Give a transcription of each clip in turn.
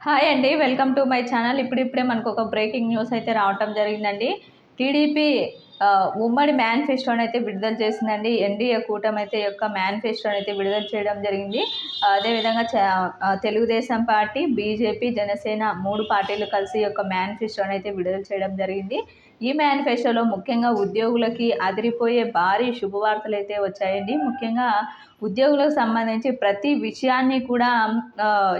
Hi అండి welcome to my channel ఇప్పుడిప్పుడే మనకు ఒక బ్రేకింగ్ న్యూస్ అయితే రావటం జరిగిందండి. టీడీపీ ఉమ్మడి మేనిఫెస్టోని అయితే విడుదల చేసిందండి. ఎన్డీఏ కూటమి అయితే యొక్క మేనిఫెస్టోని అయితే విడుదల చేయడం జరిగింది. అదేవిధంగా చ- తెలుగుదేశం పార్టీ బీజేపీ జనసేన మూడు పార్టీలు కలిసి యొక్క మేనిఫెస్టోని అయితే విడుదల చేయడం జరిగింది. ఈ మేనిఫెస్టోలో ముఖ్యంగా ఉద్యోగులకి అదిరిపోయే భారీ శుభవార్తలు అయితే వచ్చాయండి. ముఖ్యంగా ఉద్యోగులకు సంబంధించి ప్రతి విషయాన్ని కూడా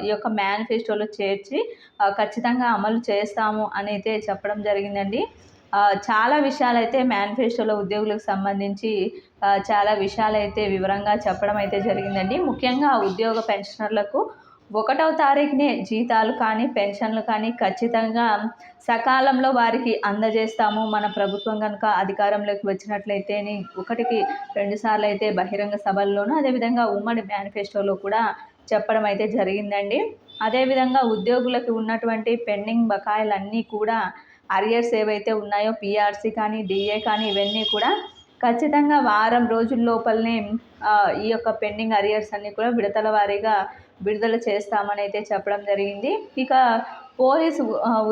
ఈ యొక్క మేనిఫెస్టోలో చేర్చి ఖచ్చితంగా అమలు చేస్తాము అని అయితే చెప్పడం జరిగిందండి. చాలా విషయాలు అయితే మేనిఫెస్టోలో ఉద్యోగులకు సంబంధించి చాలా విషయాలైతే వివరంగా చెప్పడం అయితే జరిగిందండి. ముఖ్యంగా ఉద్యోగ పెన్షనర్లకు ఒకటవ తారీఖునే జీతాలు కానీ పెన్షన్లు కానీ ఖచ్చితంగా సకాలంలో వారికి అందజేస్తాము. మన ప్రభుత్వం కనుక అధికారంలోకి వచ్చినట్లయితే ఒకటికి రెండుసార్లు అయితే బహిరంగ సభల్లోనూ అదేవిధంగా ఉమ్మడి మేనిఫెస్టోలో కూడా చెప్పడం అయితే జరిగిందండి. అదేవిధంగా ఉద్యోగులకు ఉన్నటువంటి పెండింగ్ బకాయిలన్నీ కూడా అరియర్స్ ఏవైతే ఉన్నాయో పిఆర్సీ కానీ డిఏ కానీ ఇవన్నీ కూడా ఖచ్చితంగా వారం రోజుల లోపలనే ఈ యొక్క పెండింగ్ అరియర్స్ అన్నీ కూడా విడతల వారీగా విడుదల చేస్తామని అయితే చెప్పడం జరిగింది. ఇక పోలీసు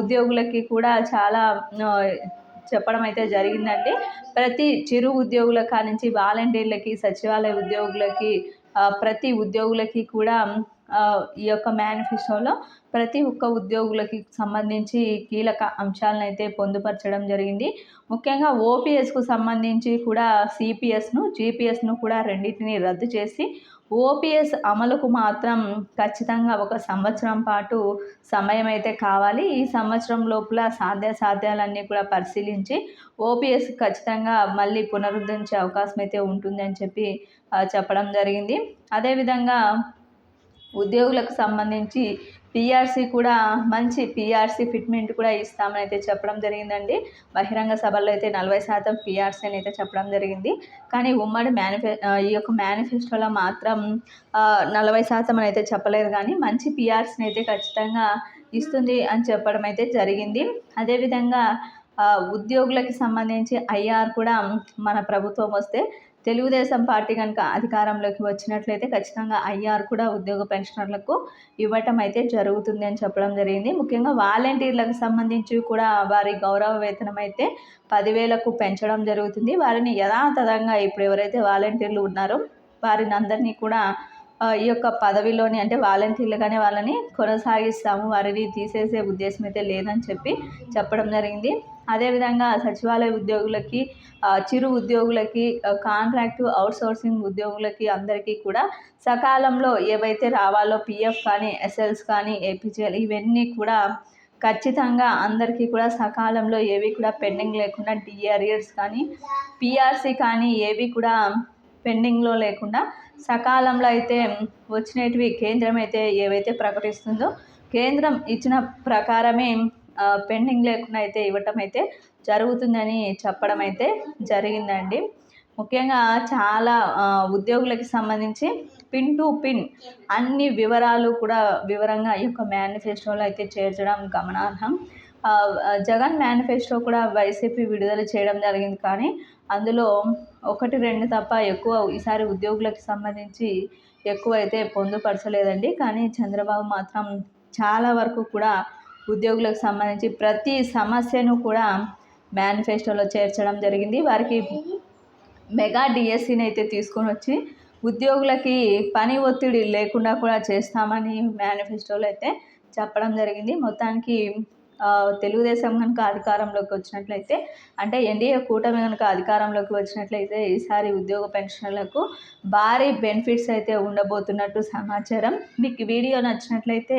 ఉద్యోగులకి కూడా చాలా చెప్పడం అయితే జరిగిందండి. ప్రతి చిరు ఉద్యోగుల కానించి వాలంటీర్లకి సచివాలయ ఉద్యోగులకి ప్రతి ఉద్యోగులకి కూడా ఈ యొక్క మేనిఫెస్టోలో ప్రతి ఒక్క ఉద్యోగులకి సంబంధించి కీలక అంశాలను అయితే పొందుపరచడం జరిగింది. ముఖ్యంగా ఓపీఎస్కు సంబంధించి కూడా సిపిఎస్ను జీపీఎస్ను కూడా రెండింటిని రద్దు చేసి ఓపీఎస్ అమలుకు మాత్రం ఖచ్చితంగా ఒక సంవత్సరం పాటు సమయం అయితే కావాలి. ఈ సంవత్సరం లోపల సాధ్యాసాధ్యాలన్నీ కూడా పరిశీలించి ఓపీఎస్ ఖచ్చితంగా మళ్ళీ పునరుద్ధరించే అవకాశం అయితే ఉంటుందని చెప్పి చెప్పడం జరిగింది. అదేవిధంగా ఉద్యోగులకు సంబంధించి పిఆర్సీ కూడా మంచి పిఆర్సీ ఫిట్మెంట్ కూడా ఇస్తామని అయితే చెప్పడం జరిగిందండి. బహిరంగ సభల్లో అయితే నలభై శాతం పిఆర్సీ అని అయితే చెప్పడం జరిగింది. కానీ ఉమ్మడి మేనిఫె ఈ యొక్క మేనిఫెస్టోలో మాత్రం నలభై శాతం అని అయితే చెప్పలేదు. కానీ మంచి పిఆర్సీని అయితే ఖచ్చితంగా ఇస్తుంది అని చెప్పడం అయితే జరిగింది. అదేవిధంగా ఉద్యోగులకి సంబంధించి ఐఆర్ కూడా మన ప్రభుత్వం వస్తే తెలుగుదేశం పార్టీ కనుక అధికారంలోకి వచ్చినట్లయితే ఖచ్చితంగా ఐఆర్ కూడా ఉద్యోగ పెన్షనర్లకు ఇవ్వటం అయితే జరుగుతుంది అని చెప్పడం జరిగింది. ముఖ్యంగా వాలంటీర్లకు సంబంధించి కూడా వారి గౌరవ వేతనం అయితే పదివేలకు పెంచడం జరుగుతుంది. వారిని యథాతథంగా ఇప్పుడు ఎవరైతే వాలంటీర్లు ఉన్నారో వారిని అందరినీ కూడా ఈ యొక్క పదవిలోని అంటే వాలంటీర్లుగానే వాళ్ళని కొనసాగిస్తాము. వారిని తీసేసే ఉద్దేశం అయితే లేదని చెప్పి చెప్పడం జరిగింది. అదేవిధంగా సచివాలయ ఉద్యోగులకి చిరు ఉద్యోగులకి కాంట్రాక్టు అవుట్సోర్సింగ్ ఉద్యోగులకి అందరికీ కూడా సకాలంలో ఏవైతే రావాలో పిఎఫ్ కానీ ఎస్ఎల్స్ కానీ ఏపీజీఎల్ ఇవన్నీ కూడా ఖచ్చితంగా అందరికీ కూడా సకాలంలో ఏవి కూడా పెండింగ్ లేకుండా డిఆర్ఇయర్స్ కానీ పిఆర్సీ కానీ ఏవి కూడా పెండింగ్లో లేకుండా సకాలంలో అయితే వచ్చినటివి కేంద్రం అయితే ఏవైతే ప్రకటిస్తుందో కేంద్రం ఇచ్చిన ప్రకారమే పెండింగ్ లేకుండా అయితే ఇవ్వటం అయితే జరుగుతుందని చెప్పడం అయితే జరిగిందండి. ముఖ్యంగా చాలా ఉద్యోగులకు ఉద్యోగులకి సంబంధించి పిన్ టు పిన్ అన్ని వివరాలు కూడా వివరంగా ఈ యొక్క మేనిఫెస్టోలో అయితే చేర్చడం గమనార్హం. జగన్ మేనిఫెస్టో కూడా వైసీపీ విడుదల చేయడం జరిగింది కానీ అందులో ఒకటి రెండు తప్ప ఎక్కువ ఈసారి ఉద్యోగులకు సంబంధించి ఎక్కువ అయితే పొందుపరచలేదండి. కానీ చంద్రబాబు మాత్రం చాలా వరకు కూడా ఉద్యోగులకు సంబంధించి ప్రతి సమస్యను కూడా మేనిఫెస్టోలో చేర్చడం జరిగింది. వారికి మెగా డిఎస్సిని అయితే తీసుకొని వచ్చి ఉద్యోగులకి పని ఒత్తిడి లేకుండా కూడా చేస్తామని మేనిఫెస్టోలో అయితే చెప్పడం జరిగింది. మొత్తానికి తెలుగుదేశం కనుక అధికారంలోకి వచ్చినట్లయితే అంటే ఎన్డీఏ కూటమి కనుక అధికారంలోకి వచ్చినట్లయితే ఈసారి ఉద్యోగ పెన్షన్లకు భారీ బెనిఫిట్స్ అయితే ఉండబోతున్నట్టు సమాచారం. మీకు వీడియో నచ్చినట్లయితే